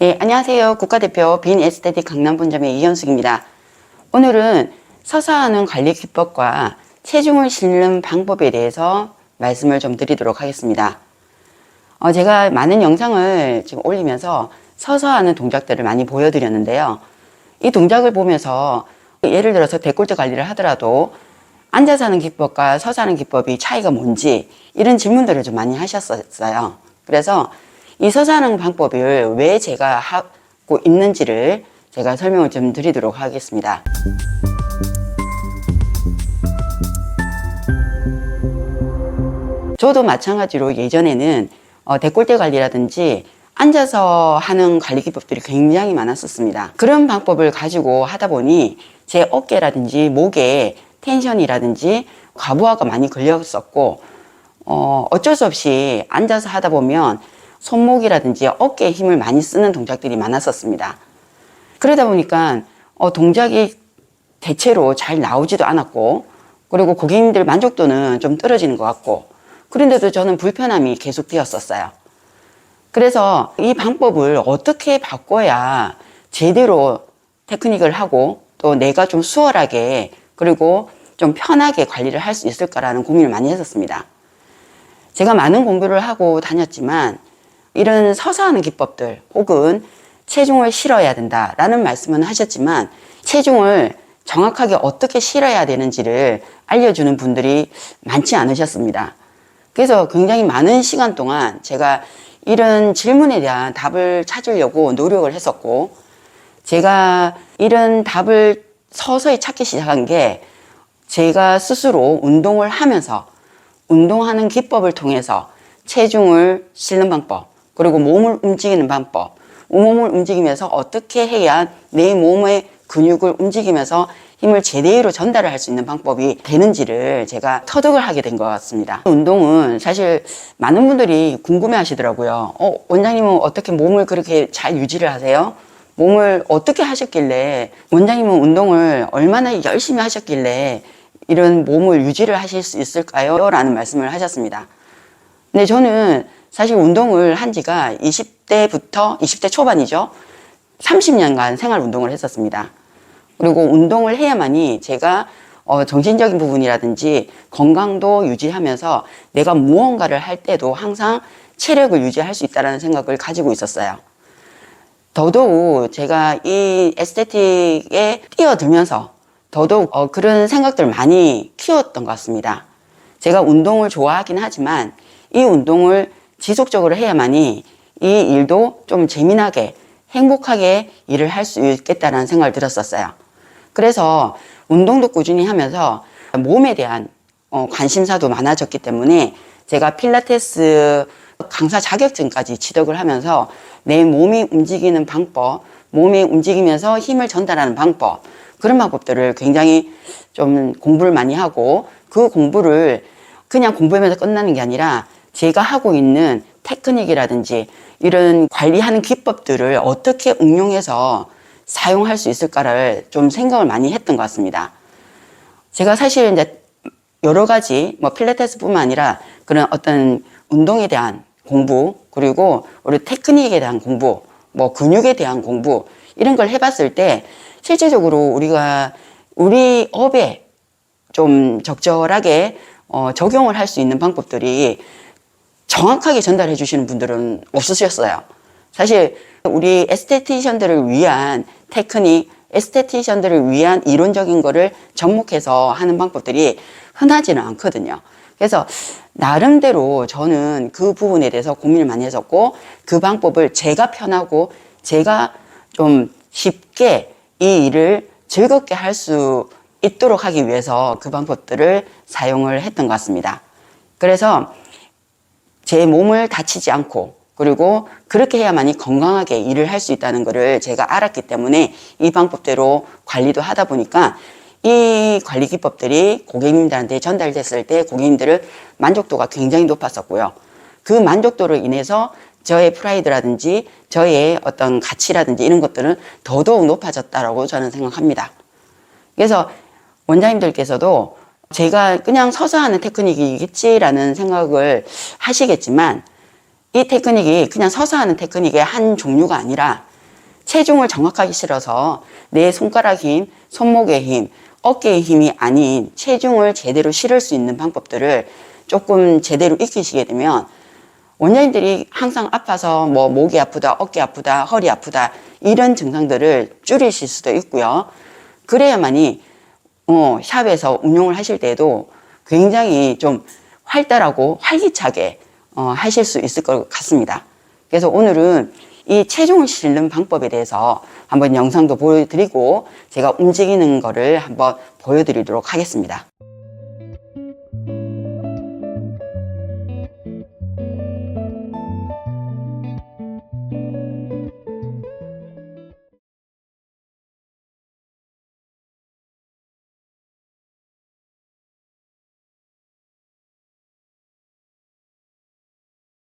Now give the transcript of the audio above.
네, 안녕하세요. 국가대표 빈 에스테틱 강남분점의 이현숙입니다. 오늘은 서서 하는 관리 기법과 체중을 실는 방법에 대해서 말씀을 좀 드리도록 하겠습니다. 어, 제가 많은 영상을 지금 올리면서 서서 하는 동작들을 많이 보여드렸는데요. 이 동작을 보면서 예를 들어서 대골대 관리를 하더라도 앉아서 하는 기법과 서서 하는 기법이 차이가 뭔지 이런 질문들을 좀 많이 하셨었어요. 그래서 이 서서 하는 방법을 왜 제가 하고 있는지를 제가 설명을 좀 드리도록 하겠습니다. 저도 마찬가지로 예전에는 어, 대골대 관리라든지 앉아서 하는 관리 기법들이 굉장히 많았었습니다. 그런 방법을 가지고 하다 보니 제 어깨라든지 목에 텐션이라든지 과부하가 많이 걸렸었고 어, 어쩔 수 없이 앉아서 하다 보면 손목이라든지 어깨에 힘을 많이 쓰는 동작들이 많았었습니다. 그러다 보니까 어, 동작이 대체로 잘 나오지도 않았고 그리고 고객님들 만족도는 좀 떨어지는 것 같고 그런데도 저는 불편함이 계속되었었어요. 그래서 이 방법을 어떻게 바꿔야 제대로 테크닉을 하고 또 내가 좀 수월하게 그리고 좀 편하게 관리를 할 수 있을까라는 고민을 많이 했었습니다. 제가 많은 공부를 하고 다녔지만 이런 서서 하는 기법들 혹은 체중을 실어야 된다라는 말씀은 하셨지만 체중을 정확하게 어떻게 실어야 되는지를 알려주는 분들이 많지 않으셨습니다. 그래서 굉장히 많은 시간 동안 제가 이런 질문에 대한 답을 찾으려고 노력을 했었고 제가 이런 답을 서서히 찾기 시작한 게 제가 스스로 운동을 하면서 운동하는 기법을 통해서 체중을 실는 방법 그리고 몸을 움직이는 방법 몸을 움직이면서 어떻게 해야 내 몸의 근육을 움직이면서 힘을 제대로 전달을 할 수 있는 방법이 되는지를 제가 터득을 하게 된 것 같습니다. 운동은 사실 많은 분들이 궁금해 하시더라고요. 어, 원장님은 어떻게 몸을 그렇게 잘 유지를 하세요? 몸을 어떻게 하셨길래, 원장님은 운동을 얼마나 열심히 하셨길래 이런 몸을 유지를 하실 수 있을까요? 라는 말씀을 하셨습니다. 근데 저는 사실 운동을 한 지가 20대부터 20대 초반이죠. 30년간 생활 운동을 했었습니다. 그리고 운동을 해야만이 제가 어, 정신적인 부분이라든지 건강도 유지하면서 내가 무언가를 할 때도 항상 체력을 유지할 수 있다는 생각을 가지고 있었어요. 더더욱 제가 이 에스테틱에 뛰어들면서 더더욱 어, 그런 생각들을 많이 키웠던 것 같습니다. 제가 운동을 좋아하긴 하지만 이 운동을 지속적으로 해야만이 이 일도 좀 재미나게 행복하게 일을 할 수 있겠다는 생각을 들었었어요. 그래서 운동도 꾸준히 하면서 몸에 대한 어, 관심사도 많아졌기 때문에 제가 필라테스 강사 자격증까지 취득을 하면서 내 몸이 움직이는 방법, 몸이 움직이면서 힘을 전달하는 방법, 그런 방법들을 굉장히 좀 공부를 많이 하고 그 공부를 그냥 공부하면서 끝나는 게 아니라 제가 하고 있는 테크닉이라든지 이런 관리하는 기법들을 어떻게 응용해서 사용할 수 있을까를 좀 생각을 많이 했던 것 같습니다. 제가 사실 이제 여러 가지 뭐 필라테스뿐만 아니라 그런 어떤 운동에 대한 공부 그리고 우리 테크닉에 대한 공부 뭐 근육에 대한 공부 이런 걸 해봤을 때 실제적으로 우리가 우리 업에 좀 적절하게 어, 적용을 할 수 있는 방법들이 정확하게 전달해 주시는 분들은 없으셨어요. 사실 우리 에스테티션들을 위한 테크닉, 에스테티션들을 위한 이론적인 거를 접목해서 하는 방법들이 흔하지는 않거든요. 그래서 나름대로 저는 그 부분에 대해서 고민을 많이 했었고 그 방법을 제가 편하고 제가 좀 쉽게 이 일을 즐겁게 할 수 있도록 하기 위해서 그 방법들을 사용을 했던 것 같습니다. 그래서 제 몸을 다치지 않고 그리고 그렇게 해야만이 건강하게 일을 할 수 있다는 것을 제가 알았기 때문에 이 방법대로 관리도 하다 보니까 이 관리 기법들이 고객님들한테 전달됐을 때 고객님들의 만족도가 굉장히 높았었고요. 그 만족도로 인해서 저의 프라이드라든지 저의 어떤 가치라든지 이런 것들은 더더욱 높아졌다라고 저는 생각합니다. 그래서 원장님들께서도 제가 그냥 서서 하는 테크닉이겠지라는 생각을 하시겠지만 이 테크닉이 그냥 서서 하는 테크닉의 한 종류가 아니라 체중을 정확하게 실어서 내 손가락 힘, 손목의 힘, 어깨의 힘이 아닌 체중을 제대로 실을 수 있는 방법들을 조금 제대로 익히시게 되면 원장님들이 항상 아파서 뭐 목이 아프다, 어깨 아프다, 허리 아프다 이런 증상들을 줄이실 수도 있고요. 그래야만이 어, 샵에서 운용을 하실 때도 굉장히 좀 활달하고 활기차게 어, 하실 수 있을 것 같습니다. 그래서 오늘은 이 체중을 실는 방법에 대해서 한번 영상도 보여드리고 제가 움직이는 거를 한번 보여드리도록 하겠습니다.